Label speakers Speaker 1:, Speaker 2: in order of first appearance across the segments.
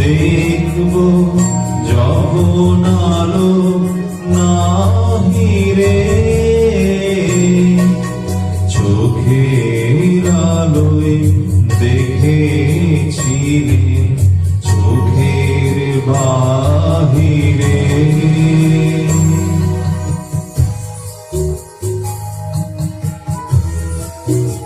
Speaker 1: দেখব যখন আলো নাহিরে চোখের আলোয় দেখেছিলে চোখের বাহিরে। ধরায়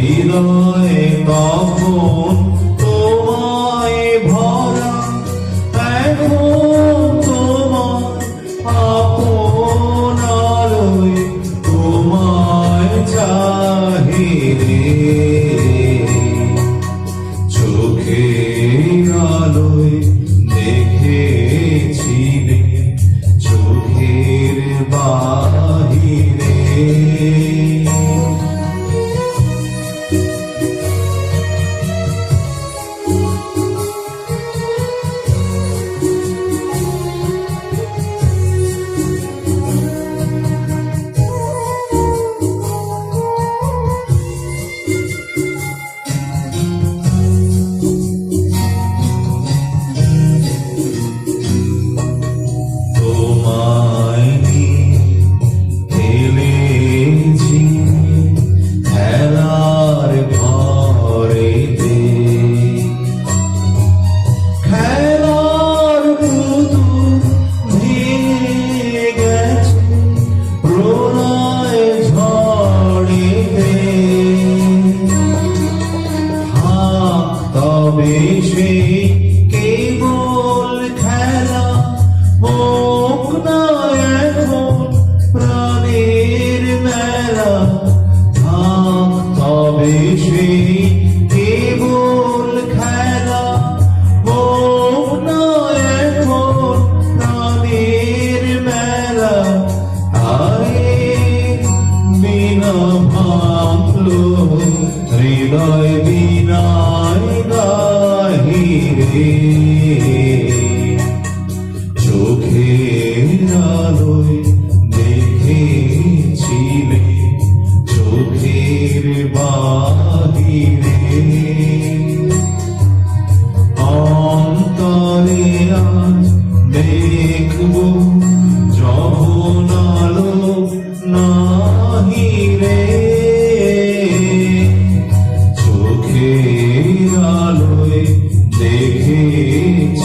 Speaker 1: হৃদয়ে তখন তোমায় ভরা এখন তোমার আপন আলোয় তোমায় চাহিরে চোখের আলোয় দেখেছিলে, চোখের বাহিরে হোক না এখন প্রাণের মেলা থাক তবে সে বাহিরে চোখে আলোয় দেখেছিলে